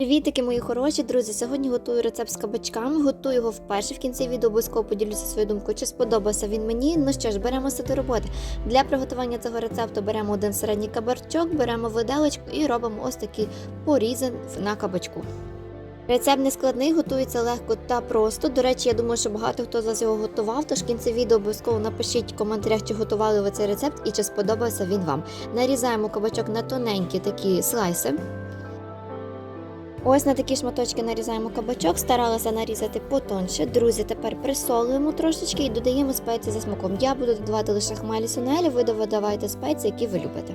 Привітики, мої хороші друзі! Сьогодні готую рецепт з кабачками. Готую його вперше. В кінці відео обов'язково поділюся своєю думкою, чи сподобався він мені. Ну що ж, беремося до роботи. Для приготування цього рецепту беремо один середній кабачок, беремо виделочку і робимо ось такий порізан на кабачку. Рецепт не складний, готується легко та просто. До речі, я думаю, що багато хто з вас його готував. Тож в кінці відео обов'язково напишіть в коментарях, чи готували ви цей рецепт і чи сподобався він вам. Нарізаємо кабачок на тоненькі такі слайси. Ось на такі шматочки нарізаємо кабачок, старалася нарізати потонше. Друзі, тепер присолюємо трошечки і додаємо спеції за смаком. Я буду додавати лише хмелі сунелі, ви додавайте спеції, які ви любите.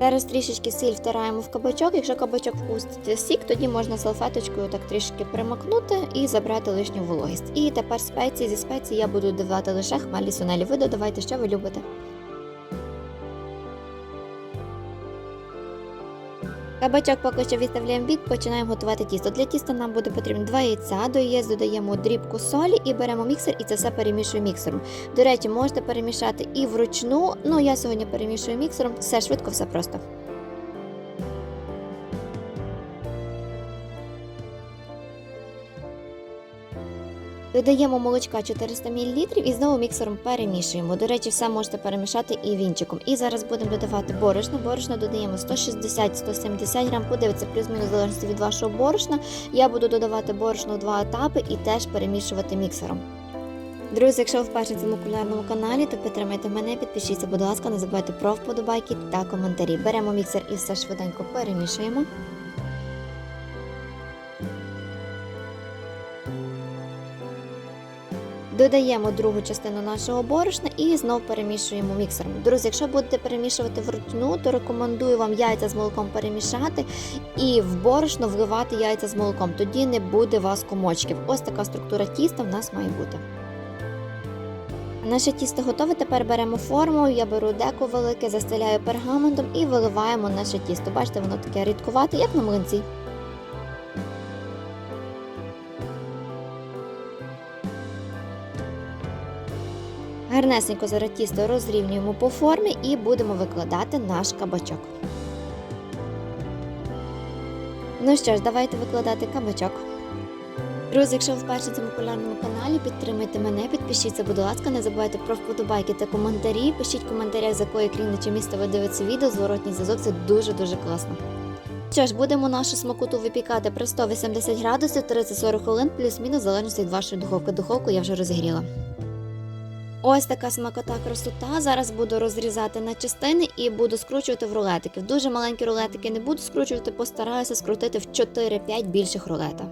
Зараз трішечки сіль втираємо в кабачок. Якщо кабачок впустить сік, тоді можна салфеточкою так трішки примакнути і забрати лишню вологість. І тепер спеції зі спеції я буду додавати лише хмелі сунелі. Ви додавайте, що ви любите. Кабачок поки що відставляємо бік, починаємо готувати тісто. Для тіста нам буде потрібно 2 яйця, до яєць додаємо дрібку солі і беремо міксер і це все перемішуємо міксером. До речі, можете перемішати і вручну, ну я сьогодні перемішую міксером, все швидко, все просто. Додаємо молочка 400 мл і знову міксером перемішуємо. До речі, все можете перемішати і вінчиком. І зараз будемо додавати борошно. Борошно додаємо 160-170 грам, подивіться, плюс-мінус залежності від вашого борошна. Я буду додавати борошно в два етапи і теж перемішувати міксером. Друзі, якщо ви вперше цьому кулінарному каналі, то підтримайте мене, підпишіться, будь ласка, не забувайте про вподобайки та коментарі. Беремо міксер і все швиденько перемішуємо. Додаємо другу частину нашого борошна і знов перемішуємо міксером. Друзі, якщо будете перемішувати вручну, то рекомендую вам яйця з молоком перемішати і в борошно вливати яйця з молоком. Тоді не буде у вас комочків. Ось така структура тіста в нас має бути. Наше тісто готове. Тепер беремо форму. Я беру деко велике, застеляю пергаментом і виливаємо наше тісто. Бачите, воно таке рідкувате, як на млинці. Гарнесенько зараз тісто розрівнюємо по формі і будемо викладати наш кабачок. Ну що ж, давайте викладати кабачок. Друзі, якщо ви вперше на цьому популярному каналі, підтримайте мене, підпишіться, будь ласка, не забувайте про вподобайки та коментарі. Пишіть в коментарях, з якої країни чи міста ви дивитеся відео, зворотній зв'язок це дуже-дуже класно. Що ж, будемо нашу смакоту випікати при 180 градусів 30-40 хвилин, плюс-мінус, залежно від вашої духовки. Духовку я вже розігріла. Ось така смакота красота. Зараз буду розрізати на частини і буду скручувати в рулетики. В дуже маленькі рулетики не буду скручувати, постараюся скрутити в 4-5 більших рулета.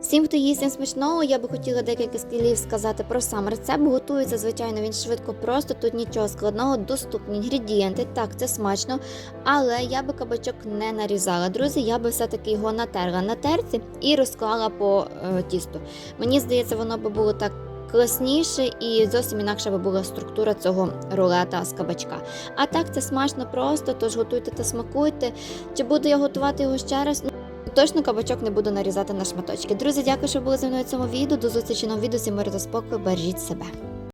Всім, хто їсть всім смачного, я би хотіла декілька слів сказати про сам рецепт. Готується, звичайно, він швидко просто, тут нічого складного, доступні інгредієнти. Так, це смачно, але я би кабачок не нарізала. Друзі, я би все-таки його натерла на терці і розклала по е, тісту. Мені здається, воно би було так класніше і зовсім інакша би була структура цього рулета з кабачка. А так це смачно просто, тож готуйте та смакуйте. Чи буду я готувати його ще раз? Ну, Точно кабачок не буду нарізати на шматочки. Друзі, дякую, що були зі мною в цьому відео. До зустрічі на відео. Всім миру та спокою. Бережіть себе.